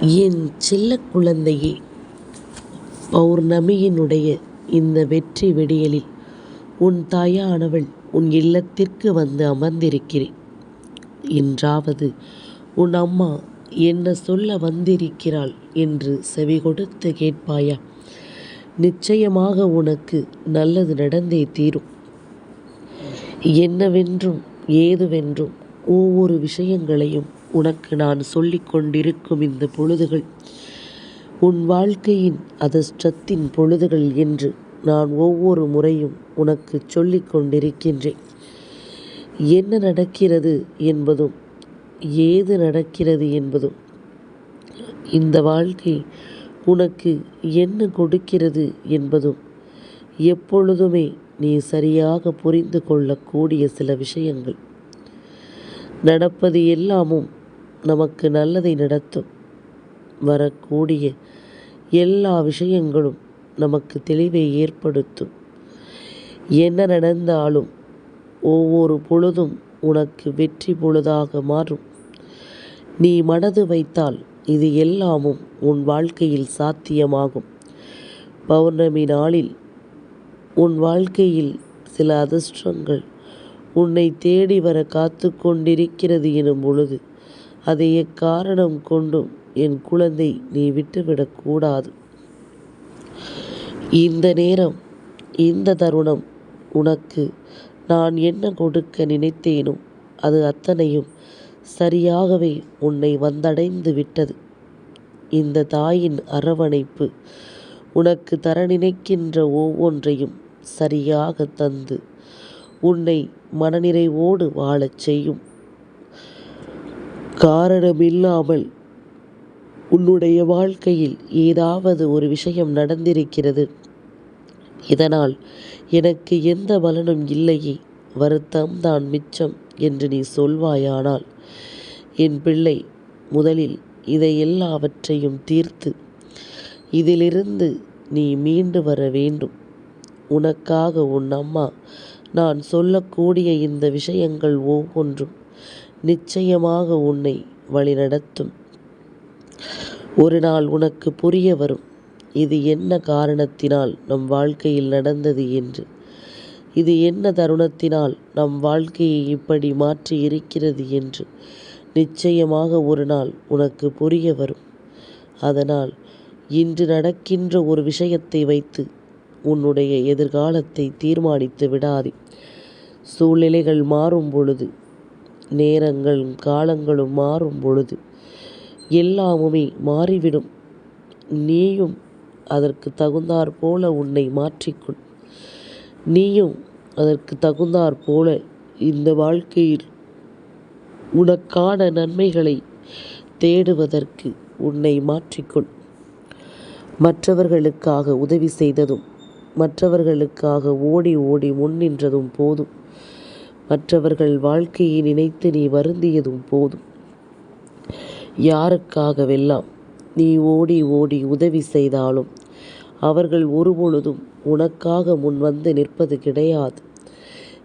என் செல்ல குழந்தையே பௌர்ணமியினுடைய இந்த வெற்றி வெடியலில் உன் தாயானவள் உன் இல்லத்திற்கு வந்து அமர்ந்திருக்கிறேன். இன்றாவது உன் அம்மா என்ன சொல்ல வந்திருக்கிறாள் என்று செவி கொடுத்து கேட்பாயா? நிச்சயமாக உனக்கு நல்லது நடந்தே தீரும். என்னவென்றும் ஏதுவென்றும் ஒவ்வொரு விஷயங்களையும் உனக்கு நான் சொல்லிக் கொண்டிருக்கும் இந்த பொழுதுகள் உன் வாழ்க்கையின் அதிர்ஷ்டத்தின் பொழுதுகள் என்று நான் ஒவ்வொரு முறையும் உனக்கு சொல்லிக் கொண்டிருக்கின்றேன். என்ன நடக்கிறது என்பதும் ஏது நடக்கிறது என்பதும் இந்த வாழ்க்கை உனக்கு என்ன கொடுக்கிறது என்பதும் எப்பொழுதுமே நீ சரியாக புரிந்து கொள்ளக்கூடிய சில விஷயங்கள். நடப்பது எல்லாமும் நமக்கு நல்லதை நடத்தும். வரக்கூடிய எல்லா விஷயங்களும் நமக்கு தெளிவை ஏற்படுத்தும். என்ன நடந்தாலும் ஒவ்வொரு பொழுதும் உனக்கு வெற்றி பொழுதாக மாறும். நீ மனது வைத்தால் இது எல்லாமும் உன் வாழ்க்கையில் சாத்தியமாகும். பௌர்ணமி நாளில் உன் வாழ்க்கையில் சில அதிர்ஷ்டங்கள் உன்னை தேடி வர காத்து கொண்டிருக்கிறது எனும் பொழுது அதை எக்காரணம் கொண்டும் என் குழந்தை நீ விட்டுவிடக்கூடாது இந்த நேரம் இந்த தருணம் உனக்கு நான் என்ன கொடுக்க நினைத்தேனோ அது அத்தனையும் சரியாகவே உன்னை வந்தடைந்து விட்டது. இந்த தாயின் அரவணைப்பு உனக்கு தர நினைக்கின்ற ஒவ்வொன்றையும் சரியாக தந்து உன்னை மனநிறைவோடு வாழச் செய்யும். காரணமில்லாமல் உன்னுடைய வாழ்க்கையில் ஏதாவது ஒரு விஷயம் நடந்திருக்கிறது. இதனால் எனக்கு எந்த பலனும் இல்லையே. வருத்தம் தான் மிச்சம் என்று நீ சொல்வாயானால் என் பிள்ளை முதலில் இதை எல்லாவற்றையும் தீர்த்து இதிலிருந்து நீ மீண்டு வர வேண்டும். உனக்காக உன் அம்மா நான் சொல்லக்கூடிய இந்த விஷயங்கள் ஒவ்வொன்றும் நிச்சயமாக உன்னை வழிநடத்தும். ஒரு நாள் உனக்கு புரிய வரும். இது என்ன காரணத்தினால் நம் வாழ்க்கையில் நடந்தது என்று? இது என்ன தருணத்தினால் நம் வாழ்க்கையை இப்படி மாற்றி இருக்கிறது என்று? நிச்சயமாக ஒரு நாள் உனக்கு புரிய வரும். அதனால் இன்று நடக்கின்ற ஒரு விஷயத்தை வைத்து உன்னுடைய எதிர்காலத்தை தீர்மானித்து விடாதே. சூழ்நிலைகள் மாறும் பொழுது நேரங்களும் காலங்களும் மாறும் பொழுது எல்லாமுமே மாறிவிடும். நீயும் அதற்கு தகுந்தாற் போல உன்னை மாற்றிக்கொள். நீயும் அதற்கு தகுந்தாற் போல இந்த வாழ்க்கையில் உனக்கான நன்மைகளை தேடுவதற்கு உன்னை மாற்றிக்கொள். மற்றவர்களுக்காக உதவி செய்ததும் மற்றவர்களுக்காக ஓடி ஓடி முன் நின்றதும் போதும். மற்றவர்கள் வாழ்க்கையை நினைத்து நீ வருந்தியதும் போதும். யாருக்காகவெல்லாம் நீ ஓடி ஓடி உதவி செய்தாலும் அவர்கள் ஒருபொழுதும் உனக்காக முன் வந்து நிற்பது கிடையாது.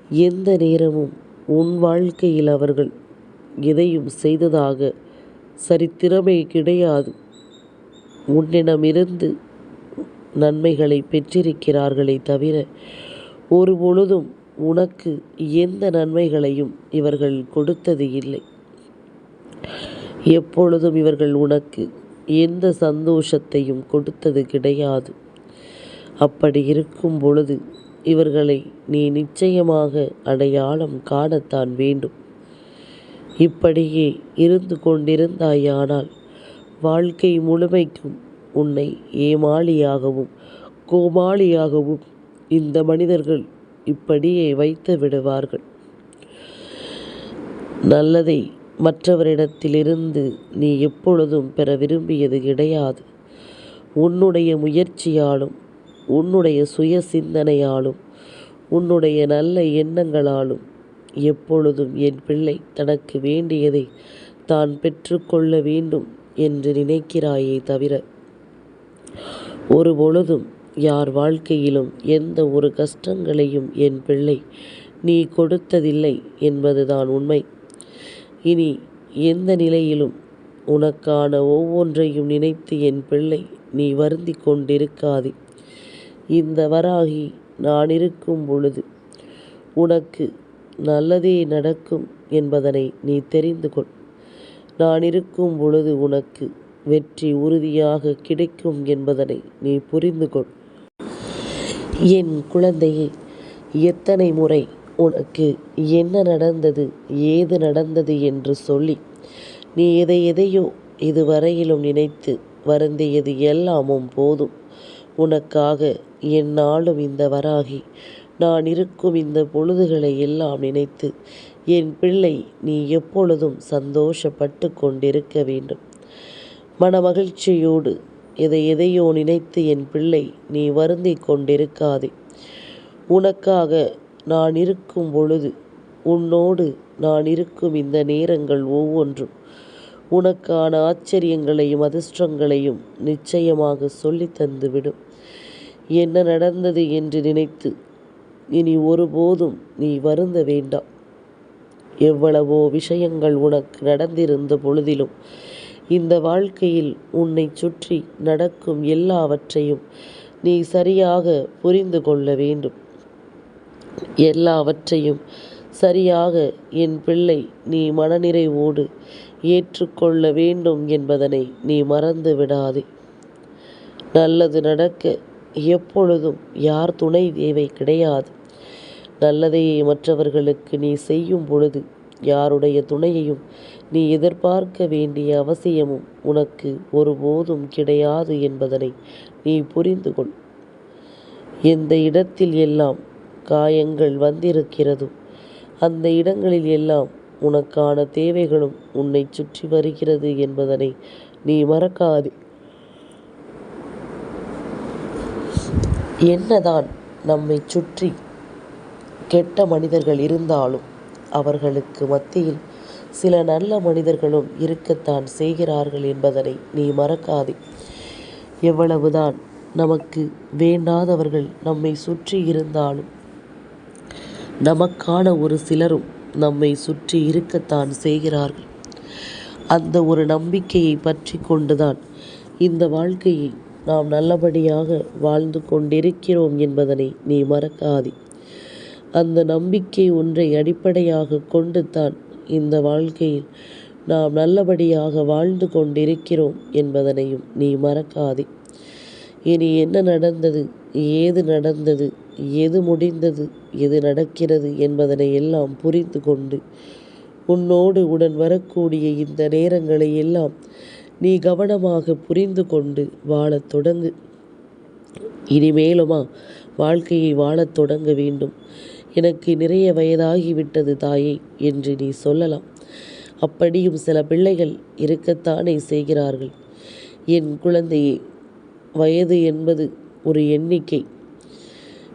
எந்த நேரமும் உன் வாழ்க்கையில் அவர்கள் எதையும் செய்ததாக சரித்திரமே கிடையாது. உன்னிடமிருந்து நன்மைகளை பெற்றிருக்கிறார்களே தவிர ஒரு பொழுதும் உனக்கு எந்த நன்மைகளையும் இவர்கள் கொடுத்தது இல்லை. எப்பொழுதும் இவர்கள் உனக்கு எந்த சந்தோஷத்தையும் கொடுத்தது கிடையாது. அப்படி இருக்கும் பொழுது இவர்களை நீ நிச்சயமாக அடையாளம் காணத்தான் வேண்டும். இப்படியே இருந்து கொண்டிருந்தாயானால் வாழ்க்கை முழுமைக்கும் உன்னை ஏமாளியாகவும் கோமாளியாகவும் இந்த மனிதர்கள் இப்படியே வைத்து விடுவார்கள். நல்லதை மற்றவரிடத்திலிருந்து நீ எப்பொழுதும் பெற விரும்பியது கிடையாது. உன்னுடைய முயற்சியாலும் உன்னுடைய சுய சிந்தனையாலும் உன்னுடைய நல்ல எண்ணங்களாலும் எப்பொழுதும் என் பிள்ளை தனக்கு வேண்டியதை தான் பெற்றுக்கொள்ள வேண்டும் என்று நினைக்கிறாயே தவிர ஒரு பொழுதும் யார் வாழ்க்கையிலும் எந்த ஒரு கஷ்டங்களையும் என் பிள்ளை நீ கொடுத்ததில்லை என்பதுதான் உண்மை. இனி எந்த நிலையிலும் உனக்கான ஒவ்வொன்றையும் நினைத்து என் பிள்ளை நீ வருந்தி கொண்டிருக்காதே. இந்த வராகி நான் இருக்கும் பொழுது உனக்கு நல்லதே நடக்கும் என்பதனை நீ தெரிந்து கொள். நான் இருக்கும் பொழுது உனக்கு வெற்றி உறுதியாக கிடைக்கும் என்பதனை நீ புரிந்து கொள். என் குழந்தையே எத்தனை முறை உனக்கு என்ன நடந்தது ஏது நடந்தது என்று சொல்லி நீ எதை எதையோ இதுவரையிலும் நினைத்து வருந்தியது எல்லாமும் போதும். உனக்காக என்னாலும் இந்த வராகி நான் இருக்கும் இந்த பொழுதுகளை எல்லாம் நினைத்து என் பிள்ளை நீ எப்பொழுதும் சந்தோஷப்பட்டு கொண்டிருக்க வேண்டும். மனமகிழ்ச்சியோடு எதை எதையோ நினைத்து என் பிள்ளை நீ வருந்தி கொண்டிருக்காதே. உனக்காக நான் இருக்கும் பொழுது உன்னோடு நான் இருக்கும் இந்த நேரங்கள் ஒவ்வொன்றும் உனக்கான ஆச்சரியங்களையும் அதிர்ஷ்டங்களையும் நிச்சயமாக சொல்லி தந்துவிடும். என்ன நடந்தது என்று நினைத்து இனி ஒருபோதும் நீ வருந்த வேண்டாம். எவ்வளவோ விஷயங்கள் உனக்கு நடந்திருந்த பொழுதிலும் இந்த வாழ்க்கையில் உன்னை சுற்றி நடக்கும் எல்லாவற்றையும் நீ சரியாக புரிந்து கொள்ள வேண்டும். எல்லாவற்றையும் சரியாக என் பிள்ளை நீ மனநிறைவோடு ஏற்றுக்கொள்ள வேண்டும் என்பதனை நீ மறந்து விடாதே. நல்லது நடக்க எப்பொழுதும் யார் துணை தேவை கிடையாது. நல்லதையே மற்றவர்களுக்கு நீ செய்யும் பொழுது யாருடைய துணையையும் நீ எதிர்பார்க்க வேண்டிய அவசியமும் உனக்கு ஒருபோதும் கிடையாது என்பதனை நீ புரிந்து கொள். எந்த இடத்தில் எல்லாம் காயங்கள் வந்திருக்கிறதோ அந்த இடங்களில் எல்லாம் உனக்கான தேவைகளும் உன்னை சுற்றி வருகிறது என்பதனை நீ மறக்காதே. என்னதான் நம்மை சுற்றி கெட்ட மனிதர்கள் இருந்தாலும் அவர்களுக்கு மத்தியில் சில நல்ல மனிதர்களும் இருக்கத்தான் செய்கிறார்கள் என்பதனை நீ மறக்காதே. எவ்வளவுதான் நமக்கு வேண்டாதவர்கள் நம்மை சுற்றி இருந்தாலும் நமக்கான ஒரு சிலரும் நம்மை சுற்றி இருக்கத்தான் செய்கிறார்கள். அந்த ஒரு நம்பிக்கையை பற்றி கொண்டுதான் இந்த வாழ்க்கையை நாம் நல்லபடியாக வாழ்ந்து கொண்டிருக்கிறோம் என்பதனை நீ மறக்காதே. அந்த நம்பிக்கை ஒன்றை அடிப்படையாக கொண்டு தான் இந்த வாழ்க்கையில் நாம் நல்லபடியாக வாழ்ந்து கொண்டிருக்கிறோம் என்பதனையும் நீ மறக்காதே. இனி என்ன நடந்தது ஏது நடந்தது எது முடிந்தது எது நடக்கிறது என்பதனை எல்லாம் புரிந்து கொண்டு உன்னோடு உடன் வரக்கூடிய இந்த நேரங்களை எல்லாம் நீ கவனமாக புரிந்து கொண்டு வாழத் தொடங்கு. இனிமேலுமா வாழ்க்கையை வாழத் தொடங்க வேண்டும். எனக்கு நிறைய வயதாகிவிட்டது தாயே என்று நீ சொல்லலாம். அப்படியும் சில பிள்ளைகள் இருக்கத்தானே செய்கிறார்கள். என் குழந்தையே வயது என்பது ஒரு எண்ணிக்கை.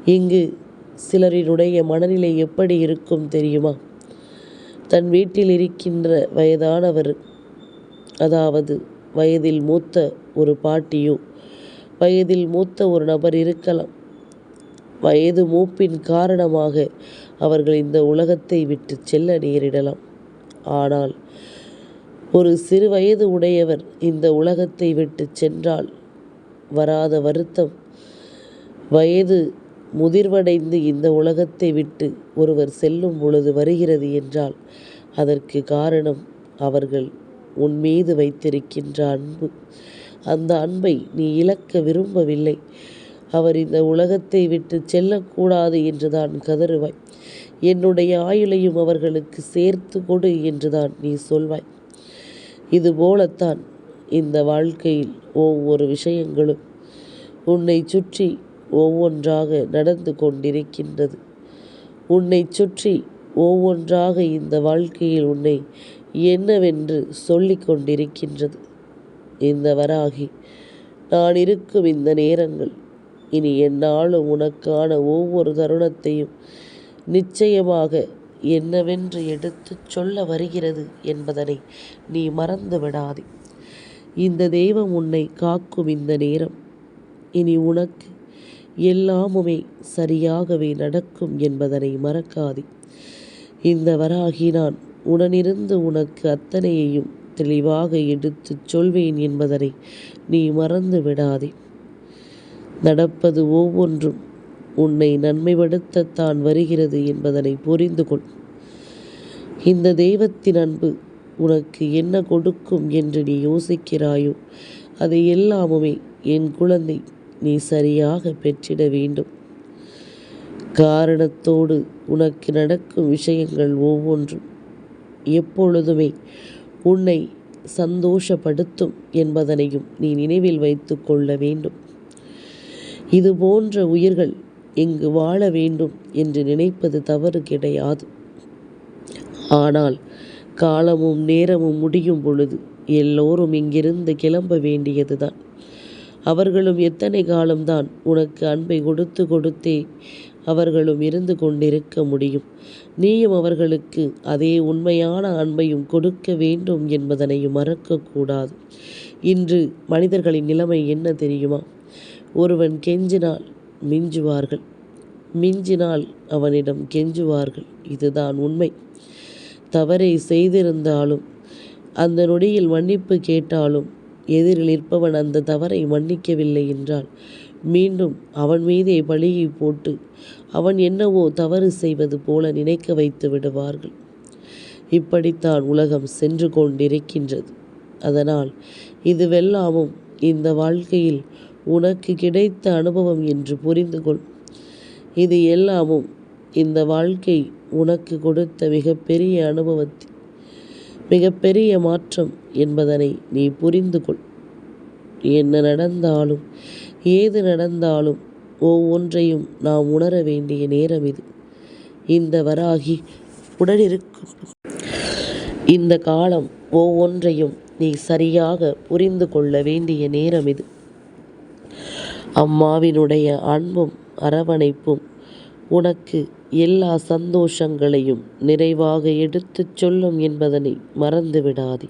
இங்கு சிலரினுடைய மனநிலை எப்படி இருக்கும் தெரியுமா? தன் வீட்டில் இருக்கின்ற வயதானவர் அதாவது வயதில் மூத்த ஒரு பாட்டியோ வயதில் மூத்த ஒரு நபர் இருக்கலாம். வயது மூப்பின் காரணமாக அவர்கள் இந்த உலகத்தை விட்டு செல்ல நேரிடலாம். ஆனால் ஒரு சிறு வயது உடையவர் இந்த உலகத்தை விட்டு சென்றால் வராத வருத்தம். வயது முதிர்வடைந்து இந்த உலகத்தை விட்டு ஒருவர் செல்லும் பொழுது வருகிறது என்றால் அதற்கு காரணம் அவர்கள் உன் மீது வைத்திருக்கின்ற அன்பு. அந்த அன்பை நீ இழக்க விரும்பவில்லை. அவர் இந்த உலகத்தை விட்டு செல்லக்கூடாது என்றுதான் கதறுவாய். என்னுடைய ஆயுளையும் அவர்களுக்கு சேர்த்து கொடு என்றுதான் நீ சொல்வாய். இது போலத்தான் இந்த வாழ்க்கையில் ஒவ்வொரு விஷயங்களும் உன்னை சுற்றி ஒவ்வொன்றாக நடந்து கொண்டிருக்கின்றது. உன்னை சுற்றி ஒவ்வொன்றாக இந்த வாழ்க்கையில் உன்னை என்னவென்று சொல்லி கொண்டிருக்கின்றது. இந்த வராகி நான் இருக்கும் இந்த நேரங்கள் இனி என்னாலும் உனக்கான ஒவ்வொரு தருணத்தையும் நிச்சயமாக என்னவென்று எடுத்துச் சொல்ல வருகிறது என்பதனை நீ மறந்து விடாதே. இந்த தெய்வம் உன்னை காக்கும் இந்த நேரம். இனி உனக்கு எல்லாமுமே சரியாகவே நடக்கும் என்பதனை மறக்காதே. இந்த வராகி நான் உடனிருந்து உனக்கு அத்தனையையும் தெளிவாக எடுத்துச் சொல்வேன் என்பதனை நீ மறந்து விடாதே. நடப்பது ஒவ்வொன்றும் உன்னை நன்மைப்படுத்தத்தான் வருகிறது என்பதனை புரிந்து கொள். இந்த தெய்வத்தின் அன்பு உனக்கு என்ன கொடுக்கும் என்று நீ யோசிக்கிறாயோ அதை எல்லாமுமே என் குழந்தை நீ சரியாக பெற்றிட வேண்டும். காரணத்தோடு உனக்கு நடக்கும் விஷயங்கள் ஒவ்வொன்றும் எப்பொழுதுமே உன்னை சந்தோஷப்படுத்தும் என்பதனையும் நீ நினைவில் வைத்து கொள்ள வேண்டும். இது போன்ற உயிர்கள் இங்கு வாழ வேண்டும் என்று நினைப்பது தவறு கிடையாது. ஆனால் காலமும் நேரமும் முடியும் பொழுது எல்லோரும் இங்கிருந்து கிளம்ப வேண்டியதுதான். அவர்களும் எத்தனை காலம்தான் உனக்கு அன்பை கொடுத்து கொடுத்தே அவர்களும் இருந்து கொண்டிருக்க முடியும். நீயும் அவர்களுக்கு அதே உண்மையான அன்பையும் கொடுக்க வேண்டும் என்பதனையும் மறக்கக்கூடாது. இன்று மனிதர்களின் நிலைமை என்ன தெரியுமா? ஒருவன் கெஞ்சினால் மிஞ்சுவார்கள். மிஞ்சினால் அவனிடம் கெஞ்சுவார்கள். இதுதான் உண்மை. தவறை செய்திருந்தாலும் அந்த நொடியில் மன்னிப்பு கேட்டாலும் எதிரில் இருப்பவன் அந்த தவறை மன்னிக்கவில்லை என்றால் மீண்டும் அவன் மீதே பழியை போட்டு அவன் என்னவோ தவறு செய்வது போல நினைக்க வைத்து விடுவார்கள். இப்படித்தான் உலகம் சென்று கொண்டிருக்கின்றது. அதனால் இதுவெல்லாமும் இந்த வாழ்க்கையில் உனக்கு கிடைத்த அனுபவம் என்று புரிந்து கொள் இது எல்லாமும் இந்த வாழ்க்கை உனக்கு கொடுத்த மிகப்பெரிய அனுபவத்தை மிகப்பெரிய மாற்றம் என்பதனை நீ புரிந்து கொள் என்ன நடந்தாலும் ஏது நடந்தாலும் ஒவ்வொன்றையும் நாம் உணர வேண்டிய நேரம் இது. இந்த வராகி உடனிருக்கும் இந்த காலம் ஒவ்வொன்றையும் நீ சரியாக புரிந்து கொள்ள வேண்டிய நேரம் இது. அம்மாவினுடைய அன்பும் அரவணைப்பும் உனக்கு எல்லா சந்தோஷங்களையும் நிறைவாக எடுத்துச் சொல்லும் என்பதனை மறந்து விடாதே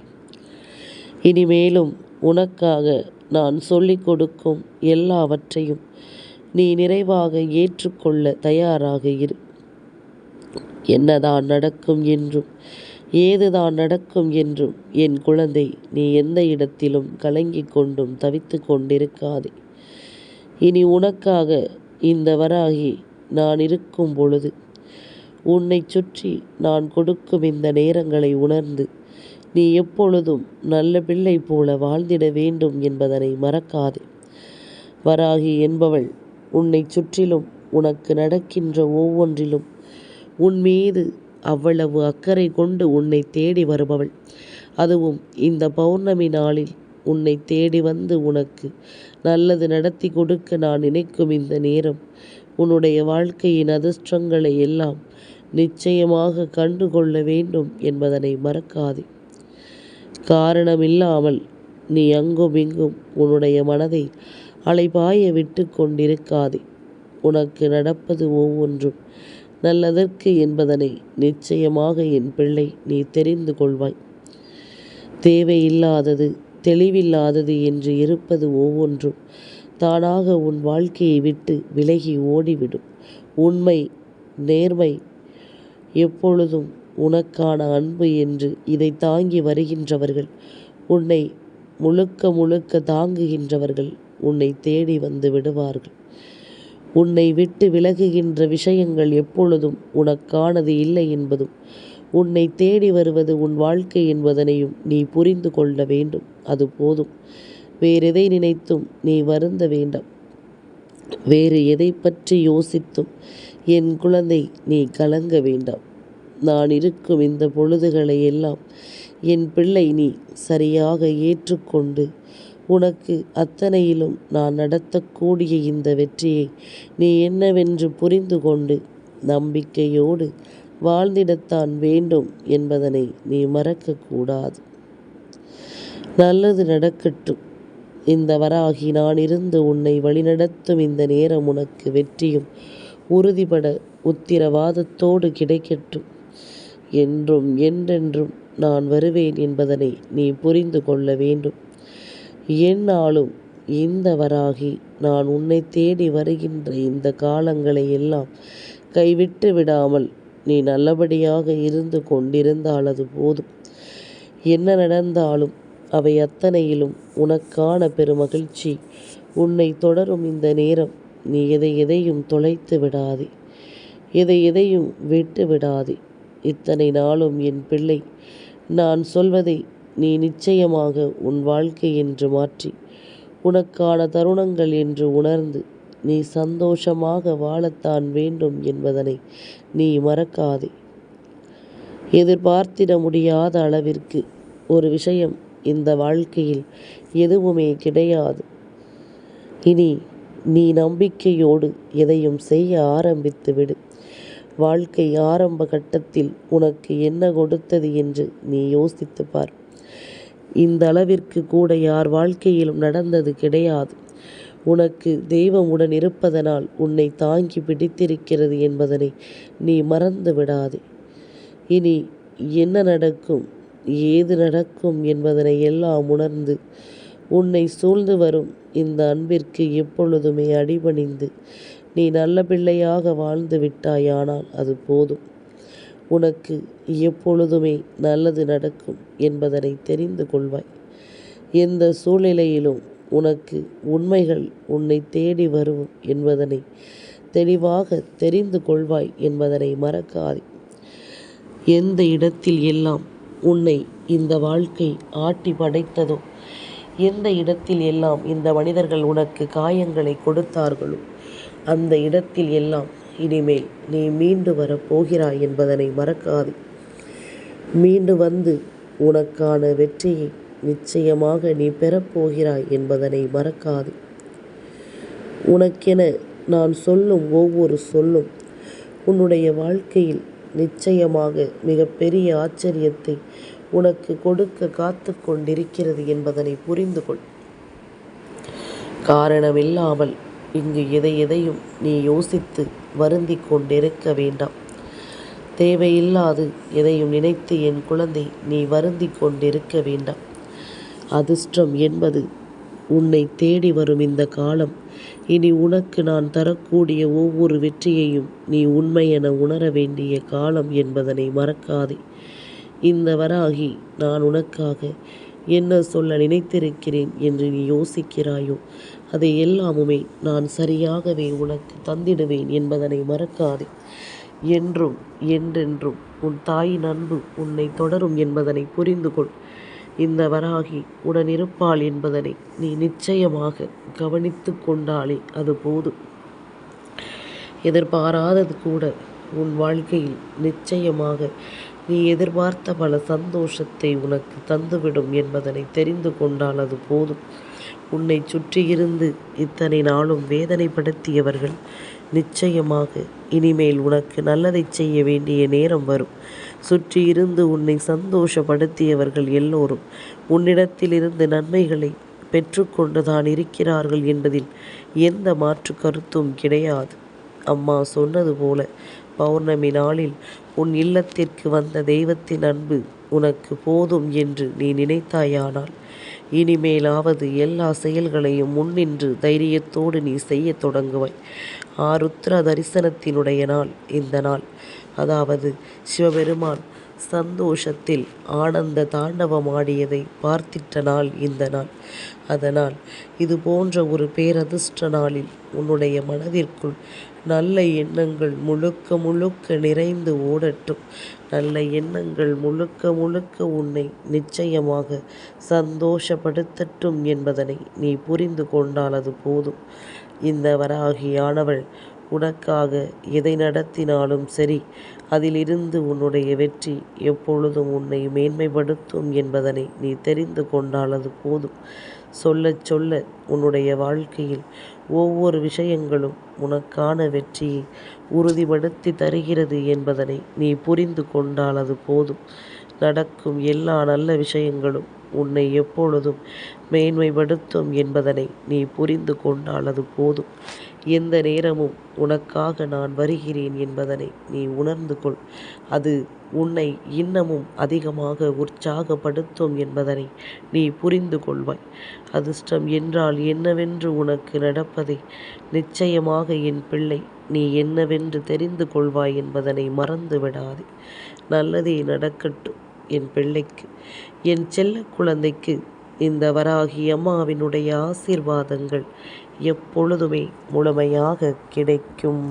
இனிமேலும் உனக்காக நான் சொல்லிக் கொடுக்கும் எல்லாவற்றையும் நீ நிறைவாக ஏற்றுக்கொள்ள தயாராக இரு. என்னதான் நடக்கும் என்றும் ஏதுதான் நடக்கும் என்றும் என் குழந்தை நீ எந்த இடத்திலும் கலங்கிக் கொண்டும் தவித்து கொண்டிருக்காதே. இனி உனக்காக இந்த வராகி நான் இருக்கும் பொழுது. உன்னை சுற்றி நான் கொடுக்கும் இந்த நேரங்களை உணர்ந்து நீ எப்பொழுதும் நல்ல பிள்ளை போல வாழ்ந்திட வேண்டும் என்பதனை மறக்காதே. வராகி என்பவள் உன்னை சுற்றிலும் உனக்கு நடக்கின்ற ஒவ்வொன்றிலும் உன் மீது அவ்வளவு அக்கறை கொண்டு உன்னை தேடி வருபவள். அதுவும் இந்த பௌர்ணமி நாளில் உன்னை தேடி வந்து உனக்கு நல்லது நடத்தி கொடுக்க நான் நினைக்கும் இந்த நேரம். உன்னுடைய வாழ்க்கையின் அதிர்ஷ்டங்களை எல்லாம் நிச்சயமாக கண்டுகொள்ள வேண்டும் என்பதனை மறக்காதே. காரணமில்லாமல் நீ அங்கும் இங்கும் உன்னுடைய மனதை அலைபாய விட்டு கொண்டிருக்காதே. உனக்கு நடப்பது ஒவ்வொன்றும் நல்லதற்கு என்பதனை நிச்சயமாக என் பிள்ளை நீ தெரிந்து கொள்வாய். தேவையில்லாதது தெளிவில்லாதது என்று இருப்பது ஒவ்வொன்றும். தானாக உன் வாழ்க்கையை விட்டு விலகி ஓடிவிடும். உண்மை நேர்மை எப்பொழுதும் உனக்கான அன்பு என்று இதை தாங்கி வருகின்றவர்கள் உன்னை முழுக்க முழுக்க தாங்குகின்றவர்கள் உன்னை தேடி வந்து விடுவார்கள். உன்னை விட்டு விலகுகின்ற விஷயங்கள் எப்பொழுதும் உனக்கானது இல்லை என்பதும் உன்னை தேடி வருவது உன் வாழ்க்கை என்பதனையும் நீ புரிந்து கொள்ள வேண்டும். அது போதும். வேறெதை நினைத்தும் நீ வருந்த வேண்டாம். வேறு எதை பற்றி யோசித்தும் என் குழந்தை நீ கலங்க வேண்டாம். நான் இருக்கும் இந்த பொழுதுகளை எல்லாம் என் பிள்ளை நீ சரியாக ஏற்றுக்கொண்டு உனக்கு அத்தனையிலும் நான் நடத்தக்கூடிய இந்த வெற்றியை நீ என்னவென்று புரிந்து கொண்டு நம்பிக்கையோடு வாழ்ந்திடத்தான் வேண்டும் என்பதனை நீ மறக்கக்கூடாது. நல்லது நடக்கட்டும். இந்த வராகி நான் இருந்து உன்னை வழிநடத்தும் இந்த நேரம் உனக்கு வெற்றியும் உறுதிபட உத்திரவாதத்தோடு கிடைக்கட்டும். என்றும் என்றென்றும் நான் வருவேன் என்பதனை நீ புரிந்து கொள்ள வேண்டும். என்னாலும் இந்த வராகி நான் உன்னை தேடி வருகின்ற இந்த காலங்களை எல்லாம் கைவிட்டு விடாமல் நீ நல்லபடியாக இருந்து கொண்டிருந்தால் அது போதும். என்ன நடந்தாலும் அவை அத்தனையிலும் உனக்கான பெருமகிழ்ச்சி. உன்னை தொடரும் இந்த நேரம் நீ எதை எதையும் தொலைத்து விடாதே. எதை எதையும் விட்டு விடாதே. இத்தனை நாளும் என் பிள்ளை நான் சொல்வதை நீ நிச்சயமாக உன் வாழ்க்கை என்று மாற்றி உனக்கான தருணங்கள் என்று உணர்ந்து நீ சந்தோஷமாக வாழத்தான் வேண்டும் என்பதனை நீ மறக்காதே. எதிர்பார்த்திட முடியாத அளவிற்கு ஒரு விஷயம் இந்த வாழ்க்கையில் எதுவுமே கிடையாது. இனி நீ நம்பிக்கையோடு எதையும் செய்ய ஆரம்பித்து விடு. வாழ்க்கை ஆரம்ப கட்டத்தில் உனக்கு என்ன கொடுத்தது என்று நீ யோசித்து பார். இந்த அளவிற்கு கூட யார் வாழ்க்கையிலும் நடந்தது கிடையாது. உனக்கு தெய்வமுடன் இருப்பதனால் உன்னை தாங்கி பிடித்திருக்கிறது என்பதனை நீ மறந்து விடாதே. இனி என்ன நடக்கும் ஏது நடக்கும் என்பதனை எல்லாம் உணர்ந்து உன்னை சூழ்ந்து வரும் இந்த அன்பிற்கு எப்பொழுதுமே அடிபணிந்து நீ நல்ல பிள்ளையாக வாழ்ந்து விட்டாயானால் அது போதும். உனக்கு எப்பொழுதுமே நல்லது நடக்கும் என்பதனை தெரிந்து கொள்வாய். எந்த சூழ்நிலையிலும் உனக்கு உண்மைகள் உன்னை தேடி வரும் என்பதனை தெளிவாக தெரிந்து கொள்வாய் என்பதனை மறக்காதே. எந்த இடத்தில் எல்லாம் உன்னை இந்த வாழ்க்கை ஆட்டி படைத்ததோ எந்த இடத்தில் எல்லாம் இந்த மனிதர்கள் உனக்கு காயங்களை கொடுத்தார்களோ அந்த இடத்தில் எல்லாம் இனிமேல் நீ மீண்டு வரப் போகிறாய் என்பதனை மறக்காது. மீண்டு வந்து உனக்கான வெற்றியை நிச்சயமாக நீ பெறப்போகிறாய் என்பதனை மறக்காது. உனக்கென நான் சொல்லும் ஒவ்வொரு சொல்லும் உன்னுடைய வாழ்க்கையில் நிச்சயமாக மிகப்பெரிய ஆச்சரியத்தை உனக்கு கொடுக்க காத்து கொண்டிருக்கிறது என்பதனை புரிந்து கொள். காரணமில்லாமல் இங்கு எதை எதையும் நீ யோசித்து வருந்தி கொண்டிருக்க வேண்டாம். தேவையில்லாது எதையும் நினைத்து என் குழந்தை நீ வருந்தி கொண்டிருக்க வேண்டாம். அதிர்ஷ்டம் என்பது உன்னை தேடி வரும் இந்த காலம். இனி உனக்கு நான் தரக்கூடிய ஒவ்வொரு வெற்றியையும் நீ உண்மை என உணர வேண்டிய காலம் என்பதனை மறக்காதே. இந்த வராகி நான் உனக்காக என்ன சொல்ல நினைத்திருக்கிறேன் என்று நீ யோசிக்கிறாயோ அதை எல்லாமுமே நான் சரியாகவே உனக்கு தந்திடுவேன் என்பதனை மறக்காதே. என்றும் என்றென்றும் உன் தாயின் அன்பு உன்னை தொடரும் என்பதனை புரிந்து கொள் இந்த வராகி உடனிருப்பாள் என்பதனை நீ நிச்சயமாக கவனித்து கொண்டாலே அது போதும் எதிர்பாராதது கூட உன் வாழ்க்கையில் நிச்சயமாக நீ எதிர்பார்த்த பல சந்தோஷத்தை உனக்கு தந்துவிடும் என்பதனை தெரிந்து கொண்டால் அது போதும். உன்னை சுற்றியிருந்து இத்தனை நாளும் வேதனைப்படுத்தியவர்கள் நிச்சயமாக இனிமேல் உனக்கு நல்லதை செய்ய வேண்டிய நேரம் வரும். சுற்றி இருந்து உன்னை சந்தோஷப்படுத்தியவர்கள் எல்லோரும் உன்னிடத்திலிருந்து நன்மைகளை பெற்றுக்கொண்டுதான் இருக்கிறார்கள் என்பதில் எந்த மாற்று கருத்தும் கிடையாது. அம்மா சொன்னது போல பௌர்ணமி நாளில் உன் இல்லத்திற்கு வந்த தெய்வத்தின் அன்பு உனக்கு போதும் என்று நீ நினைத்தாயானால் இனிமேலாவது எல்லா செயல்களையும் முன்னின்று தைரியத்தோடு நீ செய்யத் தொடங்குவாய். ஆ ருத்ர தரிசனத்தினுடைய நாள் இந்த நாள். அதாவது சிவபெருமான் சந்தோஷத்தில் ஆனந்த தாண்டவமாடியதை பார்த்திட்ட நாள் இந்த நாள். அதனால் இது போன்ற ஒரு பேரதிர்ஷ்ட நாளில் உன்னுடைய மனதிற்குள் நல்ல எண்ணங்கள் முழுக்க முழுக்க நிறைந்து ஓடட்டும். நல்ல எண்ணங்கள் முழுக்க முழுக்க உன்னை நிச்சயமாக சந்தோஷப்படுத்தட்டும் என்பதனை நீ புரிந்து கொண்டால் அது போதும். இந்த வராகியானவள் உனக்காக எதை நடத்தினாலும் சரி அதிலிருந்து உன்னுடைய வெற்றி எப்பொழுதும் உன்னை மேன்மைப்படுத்தும் என்பதனை நீ தெரிந்து கொண்டால் அது போதும். சொல்ல சொல்ல உன்னுடைய வாழ்க்கையில் ஒவ்வொரு விஷயங்களும் உனக்கான வெற்றியை உறுதிப்படுத்தி தருகிறது என்பதனை நீ புரிந்து கொண்டால் அது போதும். நடக்கும் எல்லா நல்ல விஷயங்களும் உன்னை எப்பொழுதும் மேன்மைப்படுத்தும் என்பதனை நீ புரிந்து கொண்டால் அது போதும். எந்த நேரமும் உனக்காக நான் வருகிறேன் என்பதனை நீ உணர்ந்து கொள். அது உன்னை இன்னமும் அதிகமாக உற்சாகப்படுத்தும் என்பதனை நீ புரிந்து கொள்வாய். அதிர்ஷ்டம் என்றால் என்னவென்று உனக்கு நடப்பதை நிச்சயமாக என் பிள்ளை நீ என்னவென்று தெரிந்து கொள்வாய் என்பதனை மறந்து விடாதே நல்லதே நடக்கட்டும் என் பிள்ளைக்கு என் செல்ல குழந்தைக்கு இந்த வராகி அம்மாவினுடைய ஆசீர்வாதங்கள் எப்பொழுதுமே முழுமையாக கிடைக்கும்.